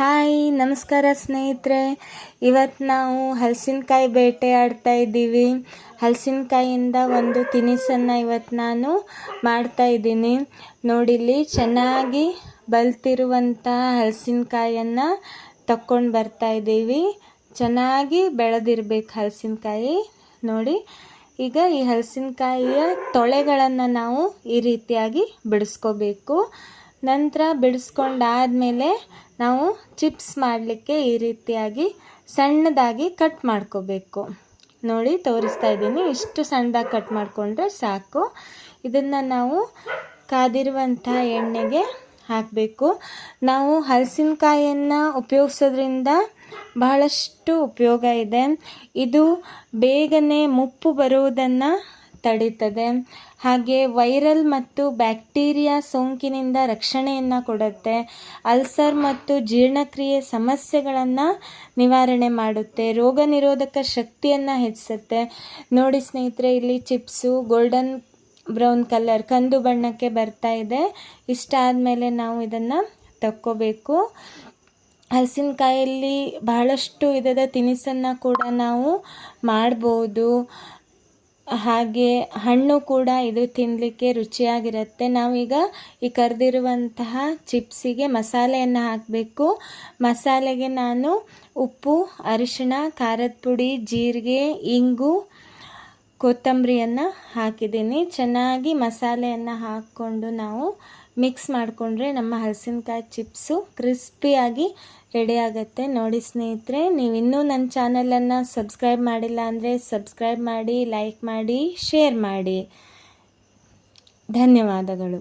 Hi, ನಮಸ್ಕಾರ ಸ್ನೇಹಿತರೆ. ಇವತ್ತು ನಾವು ಹಲಸಿನಕಾಯಿ ಬೇಟೆ ಆಡ್ತಾ ಇದ್ದೀವಿ. ಹಲಸಿನಕಾಯಿಯಿಂದ ಒಂದು ತಿನಿಸನ್ನು ಇವತ್ತು ನಾನು ಮಾಡ್ತಾ ಇದ್ದೀನಿ. ನೋಡಿಲ್ಲಿ ಚೆನ್ನಾಗಿ ಬಲ್ತಿರುವಂಥ ಹಲಸಿನಕಾಯನ್ನು ತಕ್ಕೊಂಡು ಬರ್ತಾ ಇದ್ದೀವಿ. ಚೆನ್ನಾಗಿ ಬೆಳೆದಿರ್ಬೇಕು ಹಲಸಿನಕಾಯಿ. ನೋಡಿ, ಈಗ ಈ ಹಲಸಿನಕಾಯಿಯ ತೊಳೆಗಳನ್ನು ನಾವು ಈ ರೀತಿಯಾಗಿ ಬಿಡಿಸ್ಕೋಬೇಕು. ನಂತರ ಬಿಡಿಸ್ಕೊಂಡಾದಮೇಲೆ ನಾವು ಚಿಪ್ಸ್ ಮಾಡಲಿಕ್ಕೆ ಈ ರೀತಿಯಾಗಿ ಸಣ್ಣದಾಗಿ ಕಟ್ ಮಾಡ್ಕೋಬೇಕು. ನೋಡಿ, ತೋರಿಸ್ತಾ ಇದ್ದೀನಿ. ಇಷ್ಟು ಸಣ್ಣದಾಗಿ ಕಟ್ ಮಾಡಿಕೊಂಡ್ರೆ ಸಾಕು. ಇದನ್ನು ನಾವು ಕಾದಿರುವಂಥ ಎಣ್ಣೆಗೆ ಹಾಕಬೇಕು. ನಾವು ಹಲಸಿನಕಾಯಿಯನ್ನು ಉಪಯೋಗಿಸೋದ್ರಿಂದ ಬಹಳಷ್ಟು ಉಪಯೋಗ ಇದೆ. ಇದು ಬೇಗನೆ ಮುಪ್ಪು ಬರುವುದನ್ನು ತಡೀತದೆ. ಹಾಗೆ ವೈರಲ್ ಮತ್ತು ಬ್ಯಾಕ್ಟೀರಿಯಾ ಸೋಂಕಿನಿಂದ ರಕ್ಷಣೆಯನ್ನು ಕೊಡುತ್ತೆ. ಅಲ್ಸರ್ ಮತ್ತು ಜೀರ್ಣಕ್ರಿಯೆ ಸಮಸ್ಯೆಗಳನ್ನು ನಿವಾರಣೆ ಮಾಡುತ್ತೆ. ರೋಗ ನಿರೋಧಕ ಶಕ್ತಿಯನ್ನು ಹೆಚ್ಚಿಸುತ್ತೆ. ನೋಡಿ ಸ್ನೇಹಿತರೆ, ಇಲ್ಲಿ ಚಿಪ್ಸು, ಗೋಲ್ಡನ್ ಬ್ರೌನ್ ಕಲರ್ ಕಂದು ಬಣ್ಣಕ್ಕೆ ಬರ್ತಾ ಇದೆ. ಇಷ್ಟ ಆದಮೇಲೆ ನಾವು ಇದನ್ನು ತಕ್ಕೋಬೇಕು. ಹಲಸಿನಕಾಯಲ್ಲಿ ಬಹಳಷ್ಟು ವಿಧದ ತಿನಿಸನ್ನು ಕೂಡ ನಾವು ಮಾಡ್ಬೋದು. ಹಾಗೆ ಹಣ್ಣು ಕೂಡ ಇದು ತಿನ್ನಲಿಕ್ಕೆ ರುಚಿಯಾಗಿರುತ್ತೆ. ನಾವೀಗ ಈ ಕರೆದಿರುವಂತಹ ಚಿಪ್ಸಿಗೆ ಮಸಾಲೆಯನ್ನು ಹಾಕಬೇಕು. ಮಸಾಲೆಗೆ ನಾನು ಉಪ್ಪು, ಅರಿಶಿಣ, ಖಾರದ ಪುಡಿ, ಜೀರಿಗೆ, ಇಂಗು, ಕೊತ್ತಂಬರಿಯನ್ನು ಹಾಕಿದ್ದೀನಿ. ಚೆನ್ನಾಗಿ ಮಸಾಲೆಯನ್ನು ಹಾಕ್ಕೊಂಡು ನಾವು ಮಿಕ್ಸ್ ಮಾಡಿಕೊಂಡ್ರೆ ನಮ್ಮ ಹಲಸಿನಕಾಯಿ ಚಿಪ್ಸು ಕ್ರಿಸ್ಪಿಯಾಗಿ ರೆಡಿ ಆಗುತ್ತೆ. ನೋಡಿ ಸ್ನೇಹಿತರೆ ನೀವು ಇನ್ನೂ ನನ್ನ ಚಾನಲನ್ನು ಸಬ್ಸ್ಕ್ರೈಬ್ ಮಾಡಿಲ್ಲ ಅಂದರೆ ಸಬ್ಸ್ಕ್ರೈಬ್ ಮಾಡಿ ಲೈಕ್ ಮಾಡಿ ಶೇರ್ ಮಾಡಿ. ಧನ್ಯವಾದಗಳು.